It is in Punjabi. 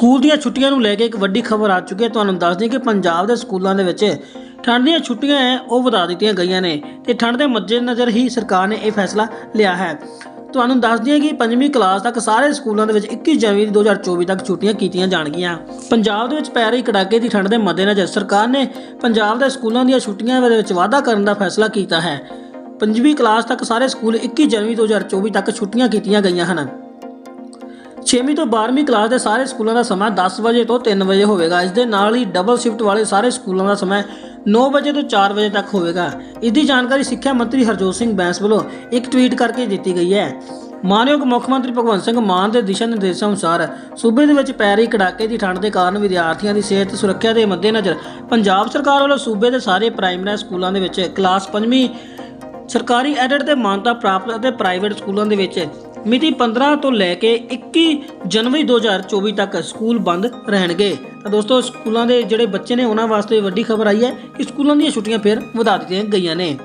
ਸਕੂਲ ਦੀਆਂ ਛੁੱਟੀਆਂ ਨੂੰ ਲੈ ਕੇ ਇੱਕ ਵੱਡੀ ਖਬਰ ਆ ਚੁੱਕੀ ਹੈ। ਤੁਹਾਨੂੰ ਦੱਸ ਦਈਏ ਕਿ ਪੰਜਾਬ ਦੇ ਸਕੂਲਾਂ ਦੇ ਵਿੱਚ ਠੰਡ ਦੀਆਂ ਛੁੱਟੀਆਂ ਹੈ ਉਹ ਵਧਾ ਦਿੱਤੀਆਂ ਗਈਆਂ ਨੇ ਤੇ ਠੰਡ ਦੇ ਮੱਦੇਨਜ਼ਰ ਹੀ ਸਰਕਾਰ ਨੇ ਇਹ ਫੈਸਲਾ ਲਿਆ ਹੈ। ਤੁਹਾਨੂੰ ਦੱਸ ਦਈਏ ਕਿ ਪੰਜਵੀਂ ਕਲਾਸ ਤੱਕ ਸਾਰੇ ਸਕੂਲਾਂ ਦੇ ਵਿੱਚ 21 ਜਨਵਰੀ 2024 ਤੱਕ ਛੁੱਟੀਆਂ ਕੀਤੀਆਂ ਜਾਣਗੀਆਂ। ਪੰਜਾਬ ਦੇ ਵਿੱਚ ਪੈ ਰਹੀ ਕੜਾਕੇ ਦੀ ਠੰਡ ਦੇ ਮੱਦੇਨਜ਼ਰ ਸਰਕਾਰ ਨੇ ਪੰਜਾਬ ਦੇ ਸਕੂਲਾਂ ਦੀਆਂ ਛੁੱਟੀਆਂ ਦੇ ਵਿੱਚ ਵਾਧਾ ਕਰਨ ਦਾ ਫੈਸਲਾ ਕੀਤਾ ਹੈ। ਪੰਜਵੀਂ ਕਲਾਸ ਤੱਕ ਸਾਰੇ ਸਕੂਲ 21 ਜਨਵਰੀ 2024 ਤੱਕ ਛੁੱਟੀਆਂ ਕੀਤੀਆਂ ਗਈਆਂ ਹਨ। 6ਵੀਂ ਤੋਂ 12ਵੀਂ ਕਲਾਸ ਦੇ ਸਾਰੇ ਸਕੂਲਾਂ ਦਾ ਸਮਾਂ 10 ਵਜੇ ਤੋਂ 3 ਵਜੇ ਹੋਵੇਗਾ। ਇਸ ਦੇ ਨਾਲ ਹੀ ਡਬਲ ਸ਼ਿਫਟ ਵਾਲੇ ਸਾਰੇ ਸਕੂਲਾਂ ਦਾ ਸਮਾਂ 9 ਵਜੇ ਤੋਂ 4 ਵਜੇ ਤੱਕ ਹੋਵੇਗਾ। ਇਸ ਦੀ ਜਾਣਕਾਰੀ ਸਿੱਖਿਆ ਮੰਤਰੀ ਹਰਜੋਤ ਸਿੰਘ ਬੈਂਸ ਵੱਲੋਂ ਇੱਕ ਟਵੀਟ ਕਰਕੇ ਦਿੱਤੀ ਗਈ ਹੈ। ਮਾਨਯੋਗ ਮੁੱਖ ਮੰਤਰੀ ਭਗਵੰਤ ਸਿੰਘ ਮਾਨ ਦੇ ਦਿਸ਼ਾ ਨਿਰਦੇਸ਼ਾਂ ਅਨੁਸਾਰ ਸੂਬੇ ਦੇ ਵਿੱਚ ਪੈ ਰਹੀ ਕੜਾਕੇ ਦੀ ਠੰਡ ਦੇ ਕਾਰਨ ਵਿਦਿਆਰਥੀਆਂ ਦੀ ਸਿਹਤ ਸੁਰੱਖਿਆ ਦੇ ਮੱਦੇਨਜ਼ਰ ਪੰਜਾਬ ਸਰਕਾਰ ਵੱਲੋਂ ਸੂਬੇ ਦੇ ਸਾਰੇ ਪ੍ਰਾਇਮਰੀ ਸਕੂਲਾਂ ਦੇ ਵਿੱਚ ਕਲਾਸ 5ਵੀਂ ਸਰਕਾਰੀ ਐਡਡ ਤੇ ਮਾਨਤਾ ਪ੍ਰਾਪਤ ਅਤੇ ਪ੍ਰਾਈਵੇਟ ਸਕੂਲਾਂ ਦੇ ਵਿੱਚ ਮਿਤੀ 15 ਤੋਂ ਲੈ ਕੇ 21 ਜਨਵਰੀ 2024 ਤੱਕ ਸਕੂਲ ਬੰਦ ਰਹਿਣਗੇ। ਤਾਂ ਦੋਸਤੋ, ਸਕੂਲਾਂ ਦੇ ਜਿਹੜੇ ਬੱਚੇ ਨੇ, ਉਹਨਾਂ ਵਾਸਤੇ ਵੱਡੀ ਖਬਰ ਆਈ ਹੈ ਕਿ ਸਕੂਲਾਂ ਦੀਆਂ ਛੁੱਟੀਆਂ ਫਿਰ ਵਧਾ ਦਿੱਤੀਆਂ ਗਈਆਂ ਨੇ।